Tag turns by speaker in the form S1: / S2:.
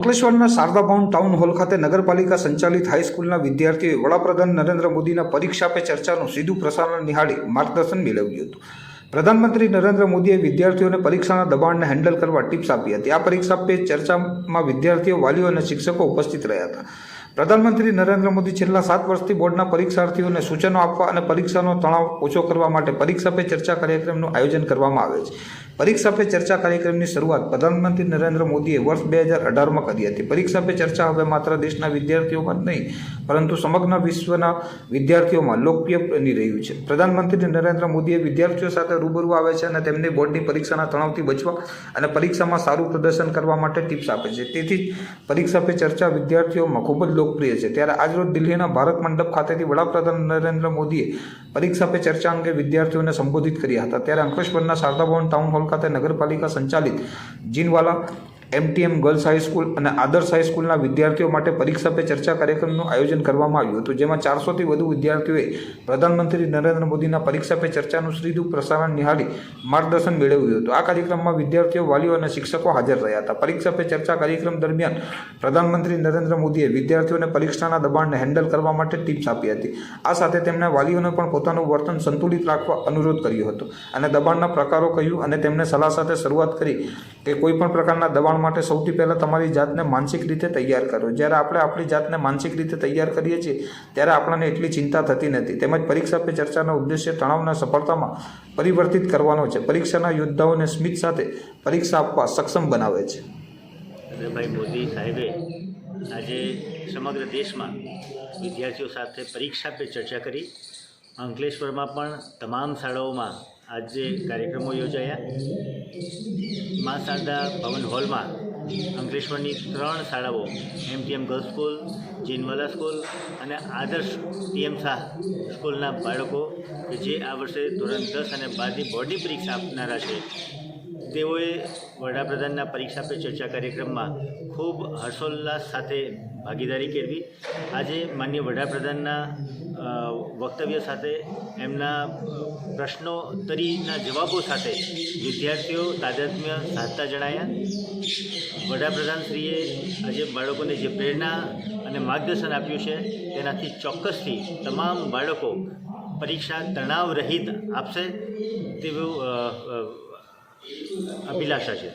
S1: અંકલેશ્વરના શારદા ભવન town hall ખાતે નગરપાલિકા સંચાલિત હાઈસ્કૂલના વિદ્યાર્થીઓએ વડાપ્રધાન નરેન્દ્ર મોદીના પરીક્ષા પે ચર્ચાનું સીધું પ્રસારણ નિહાળી માર્ગદર્શન મેળવ્યું હતું. પ્રધાનમંત્રી નરેન્દ્ર મોદીએ વિદ્યાર્થીઓને પરીક્ષાના દબાણને હેન્ડલ કરવા ટિપ્સ આપી હતી. આ પરીક્ષા પે ચર્ચામાં વિદ્યાર્થીઓ, વાલીઓ અને શિક્ષકો ઉપસ્થિત રહ્યા હતા. પ્રધાનમંત્રી નરેન્દ્ર મોદી છેલ્લા સાત વર્ષથી બોર્ડના પરીક્ષાર્થીઓને સૂચનો આપવા અને પરીક્ષાનો તણાવ ઓછો કરવા માટે પરીક્ષા પે ચર્ચા કાર્યક્રમનું આયોજન કરવામાં આવે છે. પરીક્ષા પે ચર્ચા કાર્યક્રમની શરૂઆત પ્રધાનમંત્રી નરેન્દ્ર મોદીએ વર્ષ બે હજાર અઢારમાં કરી હતી. પરીક્ષા પે ચર્ચા હવે માત્ર દેશના વિદ્યાર્થીઓમાં જ નહીં, પરંતુ સમગ્ર વિશ્વના વિદ્યાર્થીઓમાં લોકપ્રિય બની રહ્યું છે. પ્રધાનમંત્રી નરેન્દ્ર મોદીએ વિદ્યાર્થીઓ સાથે રૂબરૂ આવે છે અને તેમને બોર્ડની પરીક્ષાના તણાવથી બચવા અને પરીક્ષામાં સારું પ્રદર્શન કરવા માટે ટિપ્સ આપે છે. તેથી જ પરીક્ષા પે ચર્ચા વિદ્યાર્થીઓમાં ખૂબ જ લોકપ્રિય છે. ત્યારે આજરોજ દિલ્હીના ભારત મંડપ ખાતેથી વડાપ્રધાન નરેન્દ્ર મોદીએ પરીક્ષા પે ચર્ચા અંગે વિદ્યાર્થીઓને સંબોધિત કર્યા હતા. ત્યારે અંકલેશ્વરના શારદા ભવન ટાઉન હોલ ખાતે નગરપાલિકા સંચાલિત જીનવાલા એમટીએમ ગર્લ્સ હાઈસ્કૂલ અને આદર્શ હાઈસ્કૂલના વિદ્યાર્થીઓ માટે પરીક્ષા પે ચર્ચા કાર્યક્રમનું આયોજન કરવામાં આવ્યું હતું, જેમાં ચારસોથી વધુ વિદ્યાર્થીઓએ પ્રધાનમંત્રી નરેન્દ્ર મોદીના પરીક્ષા પે ચર્ચાનું સીધું પ્રસારણ નિહાળી માર્ગદર્શન મેળવ્યું હતું. આ કાર્યક્રમમાં વિદ્યાર્થીઓ, વાલીઓ અને શિક્ષકો હાજર રહ્યા હતા. પરીક્ષા પે ચર્ચા કાર્યક્રમ દરમિયાન પ્રધાનમંત્રી નરેન્દ્ર મોદીએ વિદ્યાર્થીઓને પરીક્ષાના દબાણને હેન્ડલ કરવા માટે ટિપ્સ આપી હતી. આ સાથે તેમણે વાલીઓને પણ પોતાનું વર્તન સંતુલિત રાખવા અનુરોધ કર્યો હતો અને દબાણના પ્રકારો કહ્યું અને તેમને સલાહ સાથે શરૂઆત કરી કે કોઈપણ પ્રકારના દબાણ માટે સૌથી પહેલાં તમારી જાતને માનસિક રીતે તૈયાર કરો. જ્યારે આપણે આપણી જાતને માનસિક રીતે તૈયાર કરીએ છીએ, ત્યારે આપણને એટલી ચિંતા થતી નથી. તેમજ પરીક્ષા પે ચર્ચાનો ઉદ્દેશ્ય તણાવના સફળતામાં પરિવર્તિત કરવાનો છે. પરીક્ષાના યોદ્ધાઓને સ્મિત સાથે પરીક્ષા આપવા સક્ષમ બનાવે છે.
S2: નરેન્દ્રભાઈ મોદી સાહેબે આજે સમગ્ર દેશમાં વિદ્યાર્થીઓ સાથે પરીક્ષા પે ચર્ચા કરી. અંકલેશ્વરમાં પણ તમામ શાળાઓમાં આજે કાર્યક્રમો યોજાયા. મા શારદા ભવન હોલમાં અંકલેશ્વરની ત્રણ શાળાઓ, MTM girls school, Jinwala school અને આદર્શ ટીએમ શાહ સ્કૂલના બાળકો કે જે આ વર્ષે ધોરણ દસ અને બારની બોર્ડની પરીક્ષા આપનારા છે. તેઓએ વડાપ્રધાનના પરીક્ષા પે ચર્ચા કાર્યક્રમમાં ખૂબ હર્ષોલ્લાસ સાથે ભાગીદારી કરવી આજે માન્ય વડાપ્રધાનના વક્તવ્ય સાથે, એમના પ્રશ્નો પ્રશ્નોત્તરીના જવાબો સાથે વિદ્યાર્થીઓ તાદાત્મ્ય સાધતા જણાયા. વડાપ્રધાનશ્રીએ આજે બાળકોને જે પ્રેરણા અને માર્ગદર્શન આપ્યું છે, તેનાથી ચોક્કસથી તમામ બાળકો પરીક્ષા તણાવ રહિત આપશે તેવું અભિલાષા છે.